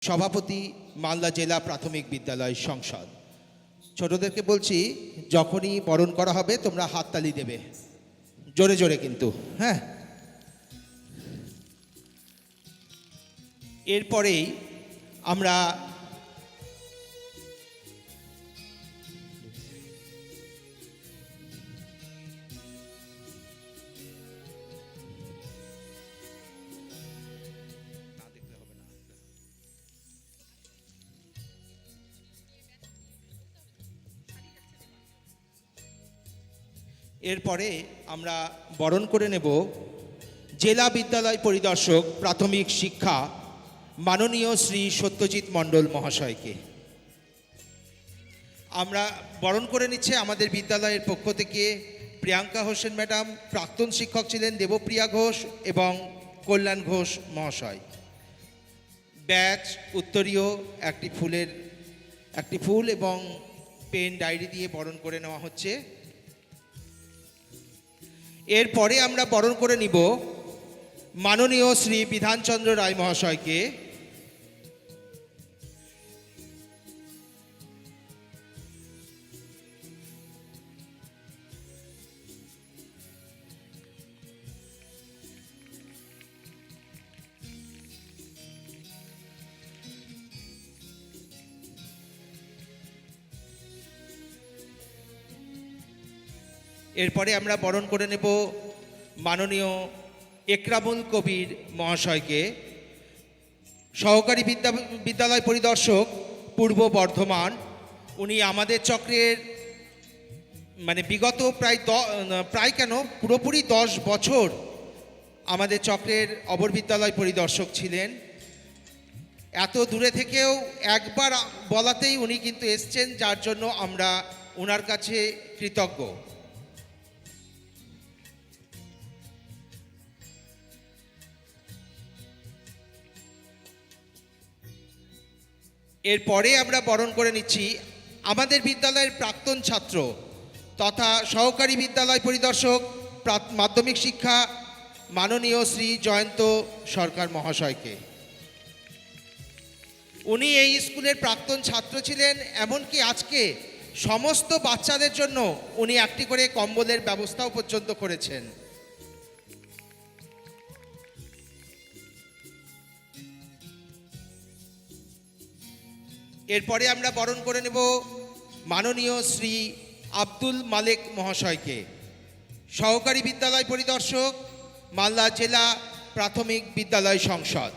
সভাপতি, মালদা জেলা প্রাথমিক বিদ্যালয় সংসদ। ছোটদেরকে বলছি, যখনই বরণ করা হবে, তোমরা হাততালি দেবে। জোরে জোরে কিন্তু হ্যাঁ? এরপরেই আমরা এরপরে আমরা বরণ করে নেব জেলা বিদ্যালয় পরিদর্শক প্রাথমিক শিক্ষা মাননীয় শ্রী সত্যজিৎ মণ্ডল মহাশয়কে। আমরা বরণ করে নিচ্ছে আমাদের বিদ্যালয়ের পক্ষ থেকে প্রিয়াঙ্কা হোসেন ম্যাডাম, প্রাক্তন শিক্ষক ছিলেন দেবপ্রিয়া ঘোষ এবং কল্যাণ ঘোষ মহাশয়। ব্যাচ উত্তরীয়, একটি ফুলের, একটি ফুল এবং পেন ডায়েরি দিয়ে বরণ করে নেওয়া হচ্ছে। এরপরে আমরা বরণ করে নিব মাননীয় শ্রী বিধানচন্দ্র রায় মহাশয়কে। এরপরে আমরা বরণ করে নেব মাননীয় একরামুল কবির মহাশয়কে। সহকারী বিদ্যা, বিদ্যালয় পরিদর্শক পূর্ব বর্ধমান, উনি আমাদের চক্রের মানে বিগত প্রায় দ- প্রায় কেন পুরোপুরি দশ বছর আমাদের চক্রের অবর বিদ্যালয় পরিদর্শক ছিলেন। এত দূরে থেকেও একবার বলাতেই উনি কিন্তু এসছেন, যার জন্য আমরা ওনার কাছে কৃতজ্ঞ। এরপরে আমরা বরণ করে নিচ্ছি আমাদের বিদ্যালয়ের প্রাক্তন ছাত্র তথা সহকারী বিদ্যালয় পরিদর্শক মাধ্যমিক শিক্ষা মাননীয় শ্রী জয়ন্ত সরকার মহাশয়কে। উনি এই স্কুলের প্রাক্তন ছাত্র ছিলেন, এমনকি আজকে সমস্ত বাচ্চাদের জন্য উনি একটি করে কম্বলের ব্যবস্থাও পর্যন্ত করেছেন। এরপরে আমরা বরণ করে নেব মাননীয় শ্রী আব্দুল মালেক মহাশয়কে। সহকারী বিদ্যালয় পরিদর্শক, মালদা জেলা প্রাথমিক বিদ্যালয় সংসদ।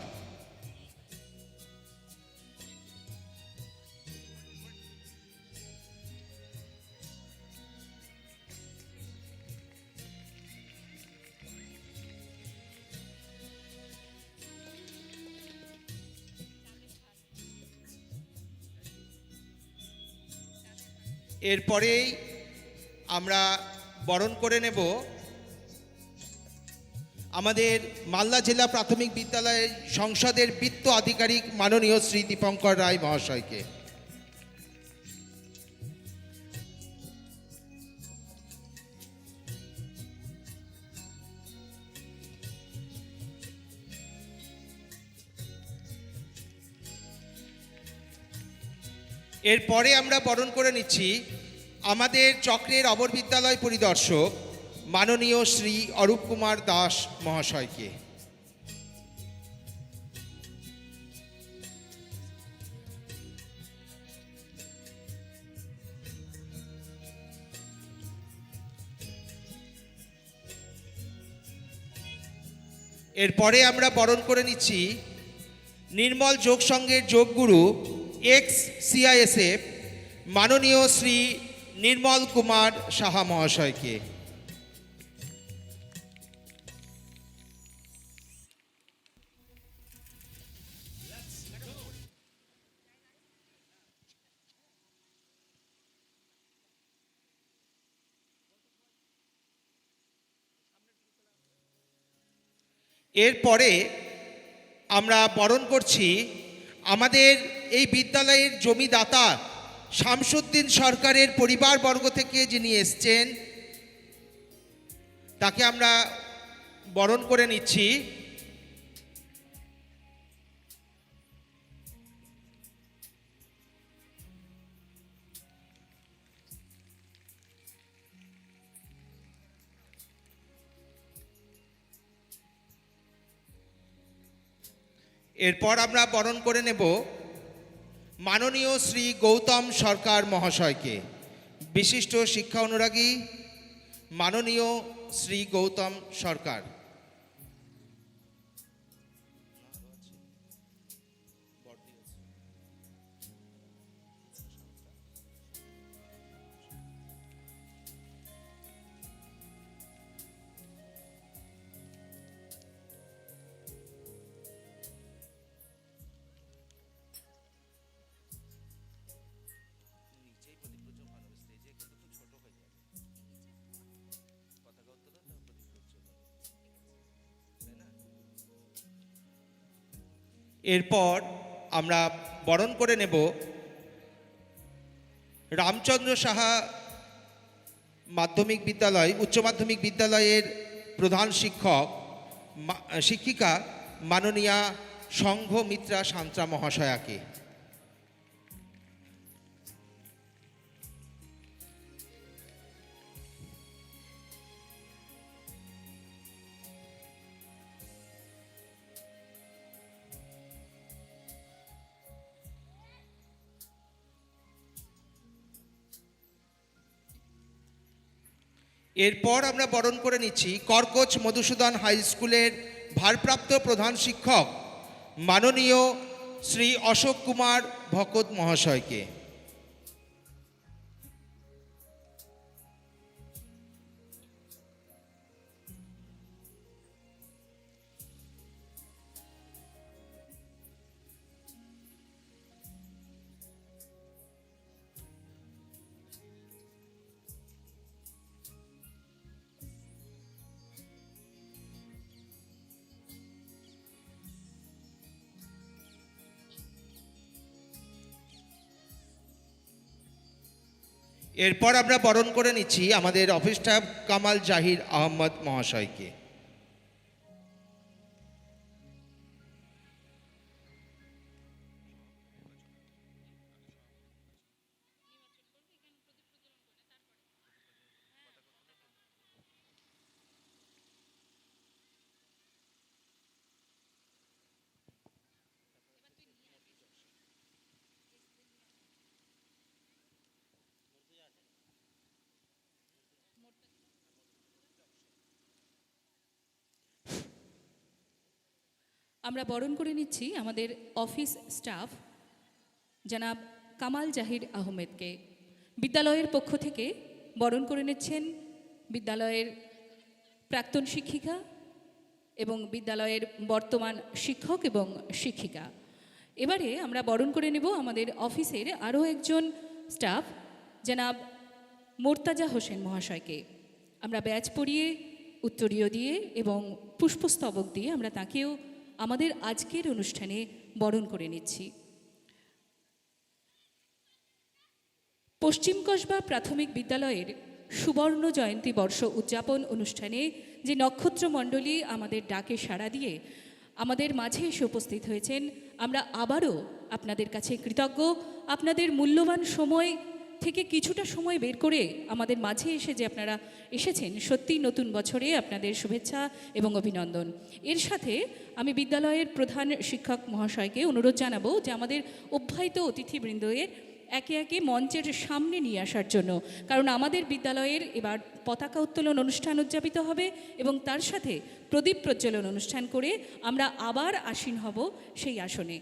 এরপরেই আমরা বরণ করে নেব আমাদের মালদা জেলা প্রাথমিক বিদ্যালয়ের সংসদের বিত্ত আধিকারিক মাননীয় শ্রী দীপঙ্কর রায় মহাশয়কে। এরপরে আমরা বরণ করে নিচ্ছি আমাদের চক্রের অবর বিদ্যালয় পরিদর্শক মাননীয় শ্রী অরূপ কুমার দাস মহাশয়কে। এরপরে আমরা বরণ করে নিচ্ছি নির্মল যোগ সংঘের যোগগুরু এক্স সিআইএসএফ মাননীয় শ্রী নির্মল কুমার সাহা মহাশয়কে। এরপরে আমরা বরণ করছি আমাদের এই বিদ্যালয়ের জমিদাতা শামসুদ্দিন সরকারের পরিবারবর্গ থেকে যিনি এসছেন, তাকে আমরা বরণ করে নিচ্ছি। এরপর আমরা বরণ করে নেব। মাননীয় শ্রী গৌতম সরকার মহাশয়কে বিশিষ্ট শিক্ষা অনুরাগী মাননীয় শ্রী গৌতম সরকার। এরপর আমরা বরণ করে নেব রামচন্দ্র সাহা মাধ্যমিক বিদ্যালয়, উচ্চ মাধ্যমিক বিদ্যালয়ের প্রধান শিক্ষক শিক্ষিকা মাননীয়া সংঘ মিত্রা সান্ত্রা মহাশয়াকে। এরপর আমরা বরণ করে নিচ্ছি কর্কচ মধুসূদন হাই স্কুলের ভারপ্রাপ্ত প্রধান শিক্ষক, মাননীয় শ্রী অশোক কুমার ভকত মহাশয়কে। এরপর আমরা বরণ করে নিচ্ছি আমাদের অফিস কামাল জাহির আহম্মদ মহাশয়কে। আমরা বরণ করে নিচ্ছি আমাদের অফিস স্টাফ, জনাব কামাল জাহির আহমেদকে। বিদ্যালয়ের পক্ষ থেকে বরণ করে নিচ্ছেন বিদ্যালয়ের প্রাক্তন শিক্ষিকা এবং বিদ্যালয়ের বর্তমান শিক্ষক এবং শিক্ষিকা। এবারে আমরা বরণ করে নেব আমাদের অফিসের আরও একজন স্টাফ, জনাব মোর্তাজা হোসেন মহাশয়কে। আমরা ব্যাচ পরিয়ে উত্তরীয় দিয়ে এবং পুষ্পস্তবক দিয়ে আমরা তাকেও আমাদের আজকের অনুষ্ঠানে বরণ করে নিচ্ছি। পশ্চিম কসবা প্রাথমিক বিদ্যালয়ের সুবর্ণ জয়ন্তী বর্ষ উদযাপন অনুষ্ঠানে যে নক্ষত্র মণ্ডলী আমাদের ডাকে সাড়া দিয়ে আমাদের মাঝে এসে উপস্থিত হয়েছেন, আমরা আবারও আপনাদের কাছে কৃতজ্ঞ। আপনাদের মূল্যবান সময় থেকে কিছুটা সময় বের করে আমাদের মাঝে এসে যে আপনারা এসেছেন সত্যি নতুন বছরে আপনাদের শুভেচ্ছা এবং অভিনন্দন। এর সাথে আমি বিদ্যালয়ের প্রধান শিক্ষক মহাশয়কে অনুরোধ জানাব যে আমাদের অভ্যাহিত অতিথিবৃন্দের একে একে মঞ্চের সামনে নিয়ে আসার জন্য, কারণ আমাদের বিদ্যালয়ের এবার পতাকা উত্তোলন অনুষ্ঠান উদযাপিত হবে এবং তার সাথে প্রদীপ প্রজ্বলন অনুষ্ঠান করে আমরা আবার আসীন হব সেই আসনে।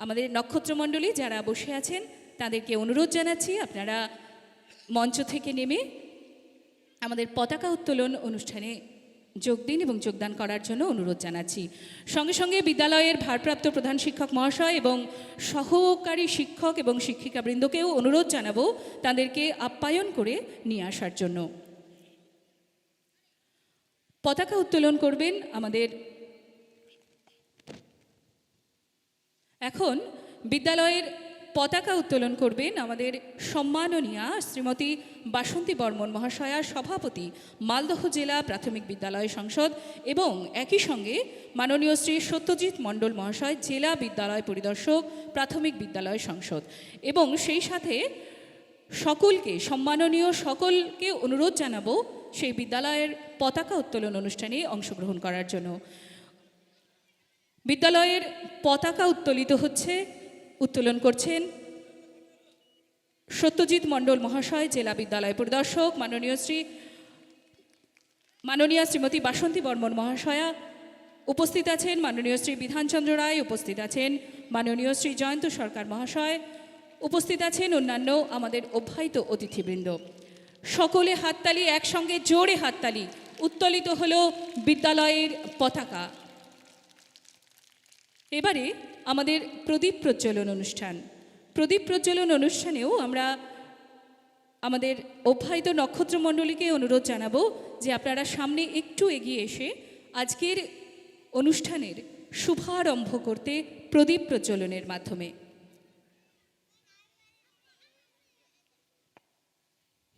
আমাদের নক্ষত্রমণ্ডলী যারা বসে আছেন তাদেরকে অনুরোধ জানাচ্ছি, আপনারা মঞ্চ থেকে নেমে আমাদের পতাকা উত্তোলন অনুষ্ঠানে যোগ দিন এবং যোগদান করার জন্য অনুরোধ জানাচ্ছি। সঙ্গে সঙ্গে বিদ্যালয়ের ভারপ্রাপ্ত প্রধান শিক্ষক মহাশয় এবং সহকারী শিক্ষক এবং শিক্ষিকাবৃন্দকেও অনুরোধ জানাব তাদেরকে আপ্যায়ন করে নিয়ে আসার জন্য। পতাকা উত্তোলন করবেন আমাদের এখন বিদ্যালয়ের পতাকা উত্তোলন করবেন আমাদের সম্মাননীয়া শ্রীমতী বাসন্তী বর্মন মহাশয়া সভাপতি, মালদহ জেলা প্রাথমিক বিদ্যালয় সংসদ এবং একই সঙ্গে মাননীয় শ্রী সত্যজিৎ মণ্ডল মহাশয় জেলা বিদ্যালয় পরিদর্শক, প্রাথমিক বিদ্যালয় সংসদ। এবং সেই সাথে সকলকে, সম্মাননীয় সকলকে অনুরোধ জানাব সেই বিদ্যালয়ের পতাকা উত্তোলন অনুষ্ঠানে অংশগ্রহণ করার জন্য। বিদ্যালয়ের পতাকা উত্তোলিত হচ্ছে উত্তোলন করছেন সত্যজিৎ মণ্ডল মহাশয়, জেলা বিদ্যালয় পরিদর্শক, মাননীয় শ্রী, মাননীয় শ্রীমতী বাসন্তী বর্মন মহাশয়া উপস্থিত আছেন, মাননীয় শ্রী বিধানচন্দ্র রায় উপস্থিত আছেন, মাননীয় শ্রী জয়ন্ত সরকার মহাশয় উপস্থিত আছেন, অন্যান্য আমাদের অভ্যাহিত অতিথিবৃন্দ। সকলে হাততালি, একসঙ্গে জোরে হাততালি, উত্তোলিত হল বিদ্যালয়ের পতাকা। এবারে আমাদের প্রদীপ প্রজ্বলন অনুষ্ঠান। প্রদীপ প্রজ্বলন অনুষ্ঠানেও আমরা আমাদের অভ্যাহিত নক্ষত্রমণ্ডলীকে অনুরোধ জানাব যে আপনারা সামনে একটু এগিয়ে এসে আজকের অনুষ্ঠানের শুভারম্ভ করতে প্রদীপ প্রজ্বলনের মাধ্যমে।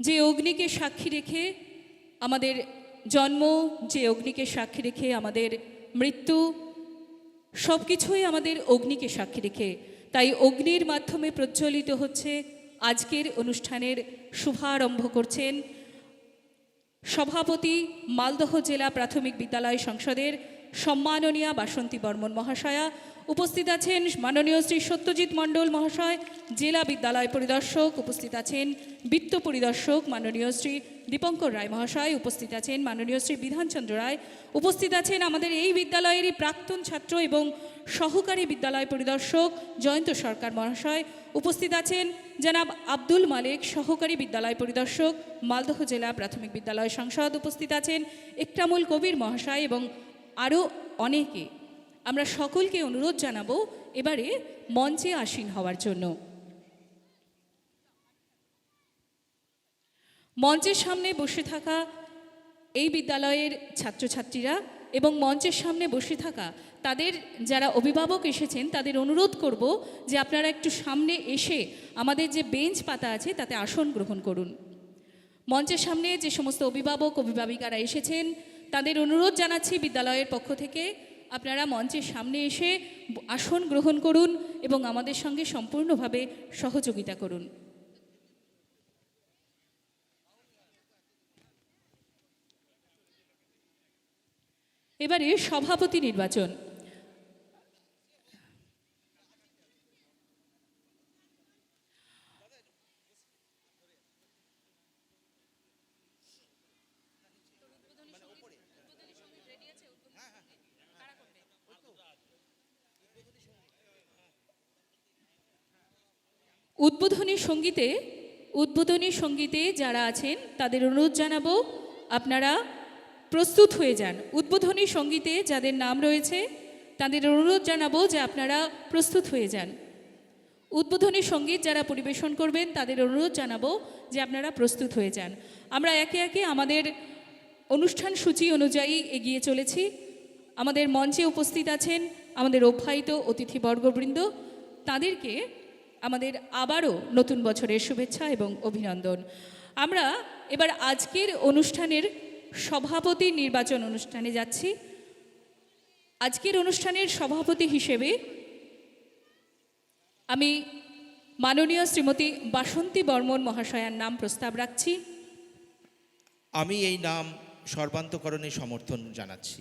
যে অগ্নিকে সাক্ষী রেখে আমাদের জন্ম, যে অগ্নিকে সাক্ষী রেখে আমাদের মৃত্যু সব কিছুই আমাদের অগ্নিকে সাক্ষী রেখে। তাই অগ্নির মাধ্যমে প্রজ্বলিত হচ্ছে আজকের অনুষ্ঠানের শুভারম্ভ করছেন সভাপতি মালদহ জেলা প্রাথমিক বিদ্যালয় সংসদের সম্মাননীয়া বাসন্তী বর্মন মহাশয়া, উপস্থিত আছেন মাননীয় শ্রী সত্যজিৎ মণ্ডল মহাশয়, জেলা বিদ্যালয় পরিদর্শক, উপস্থিত আছেন বৃত্ত পরিদর্শক মাননীয় শ্রী দীপঙ্কর রায় মহাশয়, উপস্থিত আছেন মাননীয় শ্রী বিধানচন্দ্র রায়, উপস্থিত আছেন আমাদের এই বিদ্যালয়েরই প্রাক্তন ছাত্র এবং সহকারী বিদ্যালয় পরিদর্শক জয়ন্ত সরকার মহাশয়, উপস্থিত আছেন জনাব আব্দুল মালিক, সহকারী বিদ্যালয় পরিদর্শক, মালদহ জেলা প্রাথমিক বিদ্যালয় সংসদ, উপস্থিত আছেন একরামুল কবির মহাশয় এবং আরও অনেকে। আমরা সকলকে অনুরোধ জানাব এবারে মঞ্চে আসীন হওয়ার জন্য। মঞ্চের সামনে বসে থাকা এই বিদ্যালয়ের ছাত্রছাত্রীরা এবং মঞ্চের সামনে বসে থাকা তাদের যারা অভিভাবক এসেছেন, তাদের অনুরোধ করব যে আপনারা একটু সামনে এসে আমাদের যে বেঞ্চ পাতা আছে, তাতে আসন গ্রহণ করুন। মঞ্চের সামনে যে সমস্ত অভিভাবক, অভিভাবিকারা এসেছেন তাদের অনুরোধ জানাচ্ছি বিদ্যালয়ের পক্ষ থেকে আপনারা মঞ্চের সামনে এসে আসন গ্রহণ করুন এবং আমাদের সঙ্গে সম্পূর্ণভাবে সহযোগিতা করুন। এবারে সভাপতি নির্বাচন উদ্বোধনী সঙ্গীতে, উদ্বোধনী সঙ্গীতে যারা আছেন, তাদের অনুরোধ জানাব, আপনারা প্রস্তুত হয়ে যান। উদ্বোধনী সঙ্গীতে যাদের নাম রয়েছে, তাদের অনুরোধ জানাব যে আপনারা প্রস্তুত হয়ে যান। উদ্বোধনী সংগীত যারা পরিবেশন করবেন, তাদের অনুরোধ জানাব যে আপনারা প্রস্তুত হয়ে যান। আমরা একে একে আমাদের অনুষ্ঠান সূচি অনুযায়ী এগিয়ে চলেছি। আমাদের মঞ্চে উপস্থিত আছেন আমাদের অভ্যাহিত অতিথিবর্গবৃন্দ। তাদেরকে আমাদের আবারও নতুন বছরের শুভেচ্ছা এবং অভিনন্দন। আমরা এবার আজকের অনুষ্ঠানের সভাপতি নির্বাচন অনুষ্ঠানে যাচ্ছি। আজকের অনুষ্ঠানের সভাপতি হিসেবে আমি মাননীয় শ্রীমতী বাসন্তী বর্মন মহাশয়ার নাম প্রস্তাব রাখছি। আমি এই নাম সর্বান্তকরণে সমর্থন জানাচ্ছি।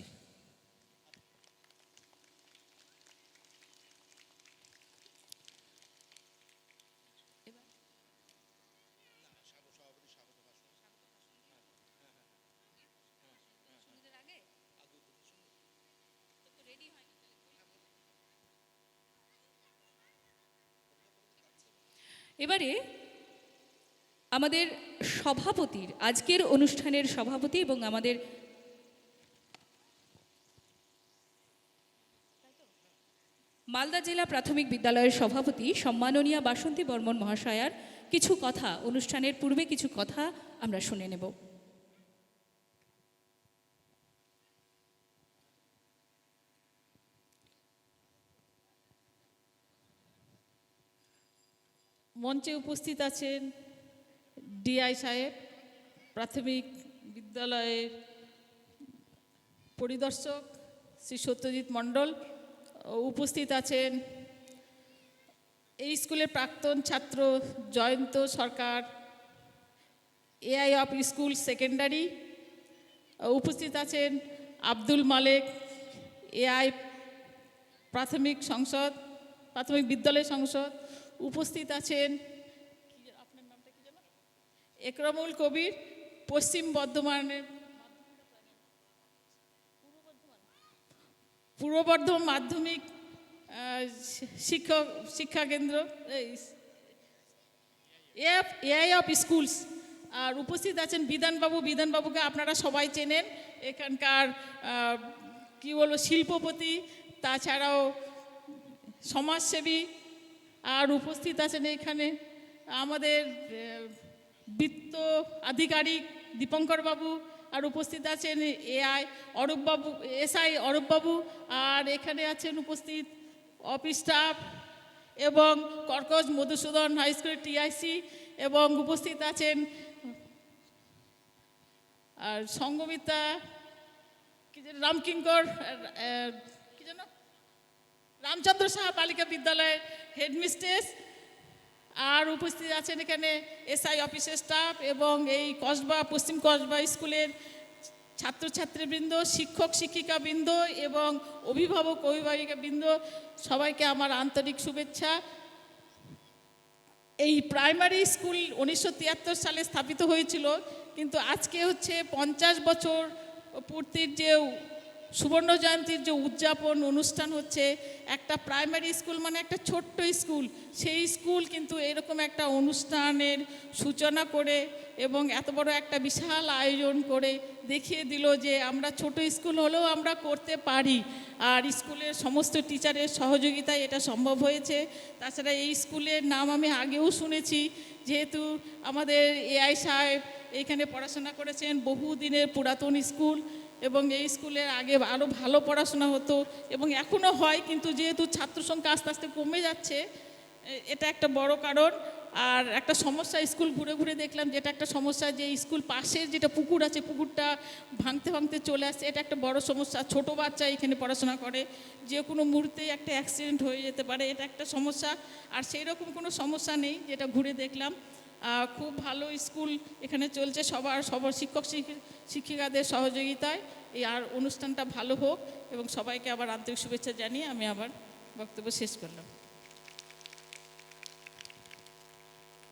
এবারে আমাদের সভাপতির, আজকের অনুষ্ঠানের সভাপতি এবং আমাদের মালদা জেলা প্রাথমিক বিদ্যালয়ের সভাপতি সম্মাননীয়া বাসন্তী বর্মন মহাশয়ার কিছু কথা, অনুষ্ঠানের পূর্বে কিছু কথা আমরা শুনে নেব। মঞ্চে উপস্থিত আছেন ডিআই সাহেব, প্রাথমিক বিদ্যালয়ের পরিদর্শক শ্রী সত্যজিৎ মণ্ডল উপস্থিত আছেন এই স্কুলের প্রাক্তন ছাত্র Jayanta Sarkar, AI of school secondary উপস্থিত আছেন আব্দুল মালেক, এআই প্রাথমিক সংসদ, প্রাথমিক বিদ্যালয় সংসদ উপস্থিত আছেন একরমুল কবির, পশ্চিম বর্ধমানের পূর্ব বর্ধমান মাধ্যমিক শিক্ষক শিক্ষা কেন্দ্র এআই অফ স্কুলস। আর উপস্থিত আছেন বিধানবাবু। বিধানবাবুকে আপনারা সবাই চেনেন। এখানকার কি বলব, শিল্পপতি, তাছাড়াও সমাজসেবী আর উপস্থিত আছেন এখানে আমাদের বৃত্ত আধিকারিক দীপঙ্কর বাবু, আর উপস্থিত আছেন এআই অরূপবাবু এসআই অরূপবাবু আর এখানে আছেন উপস্থিত অফিস স্টাফ এবং কর্কজ মধুসূদন হাই স্কুলের টিআইসি এবং উপস্থিত আছেন আর সঙ্গমিতা কি যেন, রামকিঙ্কর কি যেন, রামচন্দ্র সাহা বালিকা বিদ্যালয়ের হেডমিস্ট্রেস আর উপস্থিত আছেন এখানে এসআই অফিসের স্টাফ এবং এই কসবা, পশ্চিম কসবা স্কুলের ছাত্রছাত্রীবৃন্দ, শিক্ষক, শিক্ষিকাবৃন্দ এবং অভিভাবক, অভিভাবিকাবৃন্দ, সবাইকে আমার আন্তরিক শুভেচ্ছা। এই প্রাইমারি স্কুল উনিশশো তিয়াত্তর সালে স্থাপিত হয়েছিল, কিন্তু আজকে হচ্ছে পঞ্চাশ বছর পূর্তির যে সুবর্ণ জয়ন্তীর যে উদযাপন, অনুষ্ঠান হচ্ছে একটা প্রাইমারি স্কুল মানে একটা ছোট্ট স্কুল সেই স্কুল কিন্তু এরকম একটা অনুষ্ঠানের সূচনা করে এবং এত বড় একটা বিশাল আয়োজন করে দেখিয়ে দিল যে আমরা ছোট স্কুল হলেও আমরা করতে পারি। আর স্কুলের সমস্ত টিচারের সহযোগিতায় এটা সম্ভব হয়েছে। তাছাড়া এই স্কুলের নাম আমি আগেও শুনেছি, যেহেতু আমাদের এআই সাহেব এখানে পড়াশোনা করেছেন বহু দিনের পুরাতন স্কুল এবং এই স্কুলে আগে আরও ভালো পড়াশোনা হতো, এবং এখনও হয়, কিন্তু যেহেতু ছাত্র সংখ্যা আস্তে আস্তে কমে যাচ্ছে এটা একটা বড় কারণ। আর একটা সমস্যা, স্কুল ঘুরে ঘুরে দেখলাম যেটা একটা সমস্যা যে স্কুল পাশের যেটা পুকুর আছে, পুকুরটা ভাঙতে ভাঙতে চলে আসছে। এটা একটা বড় সমস্যা, ছোট বাচ্চা এখানে পড়াশোনা করে। যে কোনো মুহূর্তে একটা অ্যাক্সিডেন্ট হয়ে যেতে পারে, এটা একটা সমস্যা। আর সেই রকম কোনো সমস্যা নেই, যেটা ঘুরে দেখলাম। খুব ভালো স্কুল এখানে চলছে। সবার সবার শিক্ষক শিক্ষিকাদের সহযোগিতায় এই আর অনুষ্ঠানটা ভালো হোক এবং সবাইকে আবার আন্তরিক শুভেচ্ছা জানিয়ে আমি আবার বক্তব্য শেষ করলাম।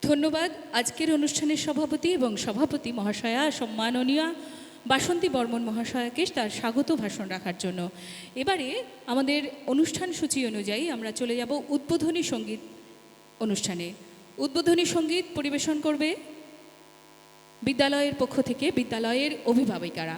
ধন্যবাদ। আজকের অনুষ্ঠানের সভাপতি এবং সভাপতি মহাশয়া সম্মাননীয় বাসন্তী বর্মন মহাশয়াকে তার স্বাগত ভাষণ রাখার জন্য। এবারে আমাদের অনুষ্ঠান সূচি অনুযায়ী আমরা চলে যাব উদ্বোধনী সংগীত অনুষ্ঠানে। উদ্বোধনী সংগীত পরিবেশন করবে বিদ্যালয়ের পক্ষ থেকে বিদ্যালয়ের অভিভাবিকারা।